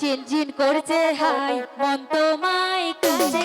চিনচিন করছে হাই মন তোমায় কাছে